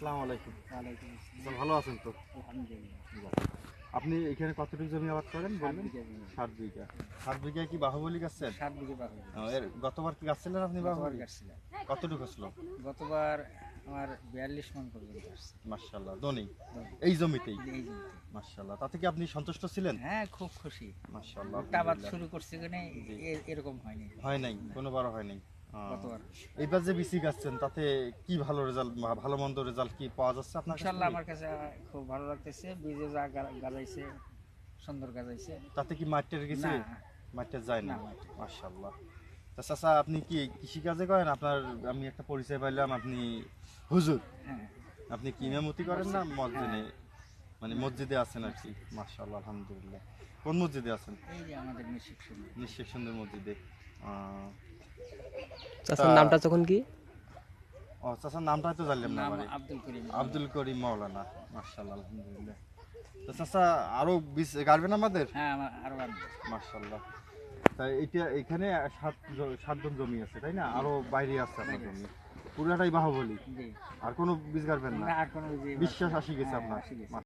আসসালামু আলাইকুম। ওয়ালাইকুম আসসালাম। ভালো আছেন তো? আলহামদুলিল্লাহ। আপনি এখানে কতটুকু জমি আবাদ করেন সাত বলবেন? বিঘা সাত বিঘা। সাত বিঘা কি বাহুবলি গাছেন সাত বিঘে বাগান এর গতবার কি গাছছিলেন আপনি বাহুবলি? কতটুকু ছিল গতবার আমার বিয়াল্লিশ মন পর্যন্ত আসছে। মার্শাল্লাহ দনি দনি। এই জমিতেই? মার্শাল্লাহ তাতে কি আপনি সন্তুষ্ট ছিলেন? হ্যাঁ খুব খুশি। মার্শাল্লাহ আবাদ শুরু করছে কিনে এরকম হয়নি হয় নাই কোনোবারও হয় নাই। এইবার যে বিসি গাছছেন তাতে কি ভালো রেজাল্ট ভালো মন্দ রেজাল্ট কি পাওয়া যাচ্ছে আপনার কাছে? ইনশাল্লাহ আমার কাছে খুব ভালো লাগতেছে। বীজে যা গাজাইছে সুন্দর গাজাইছে। তাতে কি মাটির গেছে মাটির যায় না। মার্শাল্লাহ তা চাচা আপনি কি কৃষি কাজে করেন? আপনার আমি একটা পরিচয় পাইলাম আপনি হুজুর। হ্যাঁ। আপনি কি ইমামতি করেন না মসজিদে। মানে মসজিদে আছেন আর কি। মার্শাল্লাহ আলহামদুলিল্লাহ। কোন মসজিদে আছেন? এই যে আমাদের নিশ্চয় সুন্দর মসজিদে। আহ, চাচার নামটা তখন কি? ও চাচার নামটা তো জানলাম না মানে। আব্দুল করিম। আব্দুল করিম মাওলানা মার্শাল্লাহ আলহামদুলিল্লাহ। তো চাচা আরও গাড়বেন আমাদের? হ্যাঁ আরও মার্শাল্লাহ তাই এটা এখানে সাত সাতজন জমি আছে তাই না? আরও বাইরে আছে আপনার জমি। পুরাটাই বাহুবলি? আর কোনো বীজ গাড়বেন না বিশ্বাস আসি গেছে হ্যাঁ, আপনার।